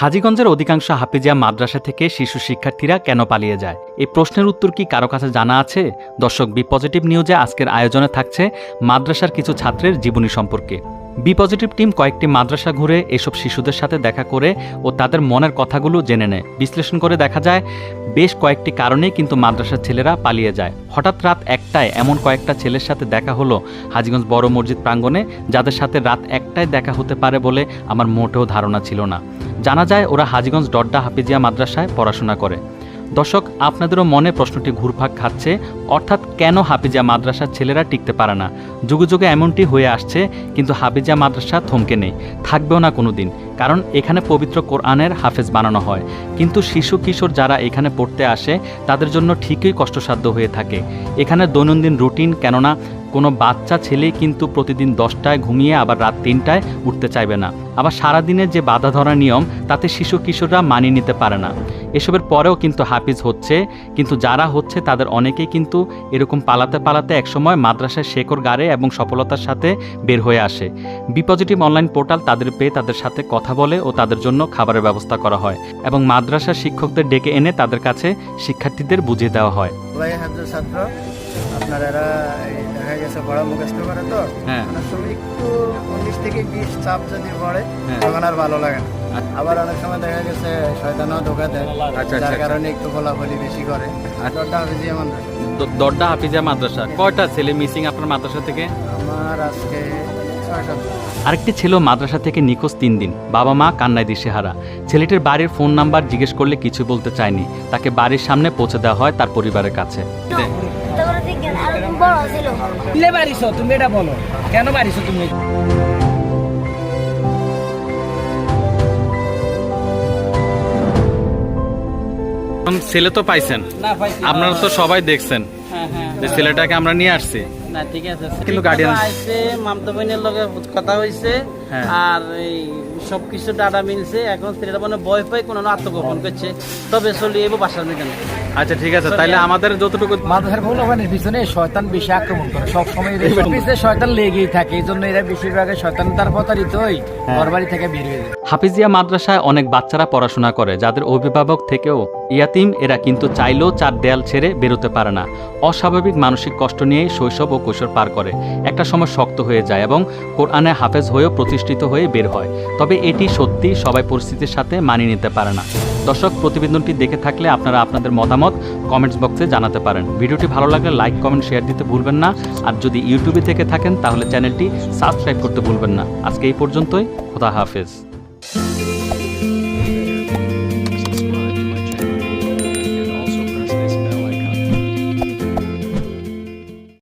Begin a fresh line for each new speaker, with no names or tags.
হাজীগঞ্জের অধিকাংশ হাফিজিয়া মাদ্রাসা থেকে শিশু শিক্ষার্থীরা কেন পালিয়ে যায়? এই প্রশ্নের উত্তর কি কারও কাছে জানা আছে? দর্শক বি পজিটিভ নিউজে আজকের আয়োজনে থাকছে মাদ্রাসার কিছু ছাত্রের জীবনী সম্পর্কে। বি পজিটিভ টিম কয়েকটি মাদ্রাসা ঘুরে এসব শিশুদের সাথে দেখা করে ও তাদের মনের কথাগুলো জেনে নেয়। বিশ্লেষণ করে দেখা যায়, বেশ কয়েকটি কারণেই কিন্তু মাদ্রাসার ছেলেরা পালিয়ে যায়। হঠাৎ রাত একটায় এমন কয়েকটা ছেলের সাথে দেখা হলো হাজীগঞ্জ বড় মসজিদ প্রাঙ্গণে, যাদের সাথে রাত একটায় দেখা হতে পারে বলে আমার মোটেও ধারণা ছিল না। জানা যায় ওরা হাজিগঞ্জ ডড্ডা হাফিজিয়া মাদ্রাসায় পড়াশোনা করে। দর্শক, আপনাদেরও মনে প্রশ্নটি ঘুরপাক খাচ্ছে, অর্থাৎ কেন হাফিজা মাদ্রাসার ছেলেরা টিকতে পারে না? যুগে যুগে এমনটি হয়ে আসছে, কিন্তু হাফিজা মাদ্রাসা থমকে নেই, থাকবেও না কোনো দিন কারণ এখানে পবিত্র কোরআনের হাফেজ বানানো হয়। কিন্তু শিশু কিশোর যারা এখানে পড়তে আসে, তাদের জন্য ঠিকই কষ্টসাধ্য হয়ে থাকে। এখানে দৈনন্দিন রুটিন কেননা কোনো বাচ্চা ছেলে কিন্তু প্রতিদিন দশটায় ঘুমিয়ে আবার রাত তিনটায় উঠতে চাইবে না। আবার সারাদিনের যে বাধা ধরা নিয়ম, তাতে শিশু কিশোররা মানিয়ে নিতে পারে না। এসবের পরেও কিন্তু হাফিজ হচ্ছে, কিন্তু যারা হচ্ছে তাদের অনেকেই কিন্তু এরকম পালাতে পালাতে একসময় মাদ্রাসায় শেকর গাড়ে এবং সফলতার সাথে বের হয়ে আসে। বিপজিটিভ অনলাইন পোর্টাল তাদের পেয়ে তাদের সাথে কথা বলে ও তাদের জন্য খাবারের ব্যবস্থা করা হয় এবং মাদ্রাসার শিক্ষকদের ডেকে এনে তাদের কাছে শিক্ষার্থীদের বুঝিয়ে দেওয়া হয়।
এরা গেছে বড় মুখস্থ করে তো।
হ্যাঁ।
অনেক সময় একটু উনিশ থেকে বিশ চাপ যদি পড়ে
হ্যাঁ।
তখন আর ভালো লাগে না। আবার অনেক সময় দেখা গেছে শয়তানও ধোকা দেয়
আচ্ছা,
যার
আচ্ছা।
কারণে একটু ফলাফলি বেশি করে। দরটা হাফিজিয়া মানুষ
দড্ডা হাফিজা মাদ্রাসা। কয়টা ছেলে মিসিং আপনার মাদ্রাসা থেকে?
আমার আজকে
আরেকটি ছিল মাদ্রাসা থেকে নিখোঁজ তিন দিন। বাবা মা কান্নায় দিশেহারা। ছেলেটির বাড়ির ফোন নাম্বার জিজ্ঞেস করলে কিছু বলতে চায়নি। তাকে বাড়ির সামনে পৌঁছে দেওয়া হয় তার পরিবারের কাছে।
কিলে বাড়িছো তুমি এটা বলো। কেন বাড়িছো তুমি?
ছেলে তো পাইছেন। আপনারা তো সবাই দেখছেন
হ্যাঁ হ্যাঁ
যে ছেলেটাকে আমরা নিয়ে আসছি।
না ঠিক আছে।
কিন্তু
আইছে মামতা লগে কথা হইছে।
হ্যাঁ।
আর এই সব কিছু ডাটা মিলছে। এখন ছেলেটা মানে ভয় পাই কোনো আত্মগোপন করছে। তবে চলি এবো বাসার মেয়েদের
আচ্ছা ঠিক আছে। তাইলে আমাদের যতটুকু
মাদ্রাসার ভগবানের পিছনে শয়তান বেশি আক্রমণ করে। সব সময় এদের পিছনে শয়তান লেগেই থাকে। এই জন্য এরা বেশিরভাগ শয়তান তার প্রতারিতই ঘর বাড়ি থেকে বের হয়ে যায়।
হাফিজিয়া মাদ্রাসায় অনেক বাচ্চারা পড়াশোনা করে যাদের অভিভাবক থেকেও ইয়াতিম এরা কিন্তু চাইলেও চার দেয়াল ছেড়ে বেরোতে পারে না। অস্বাভাবিক মানসিক কষ্ট নিয়ে শৈশব ও কৈশোর পার করে। একটা সময় শক্ত হয়ে যায় এবং কোরআনে হাফেজ হয়েও প্রতিষ্ঠিত হয়ে বের হয়। তবে এটি সত্যি সবাই পরিস্থিতির সাথে মানিয়ে নিতে পারে না। দর্শক, প্রতিবেদনটি দেখে থাকলে আপনারা আপনাদের মতামত কমেন্টস বক্সে জানাতে পারেন। ভিডিওটি ভালো লাগলে লাইক, কমেন্ট, শেয়ার দিতে ভুলবেন না। আর যদি ইউটিউবে থেকে থাকেন, তাহলে চ্যানেলটি সাবস্ক্রাইব করতে ভুলবেন না। আজকে এই পর্যন্তই। খোদা হাফেজ।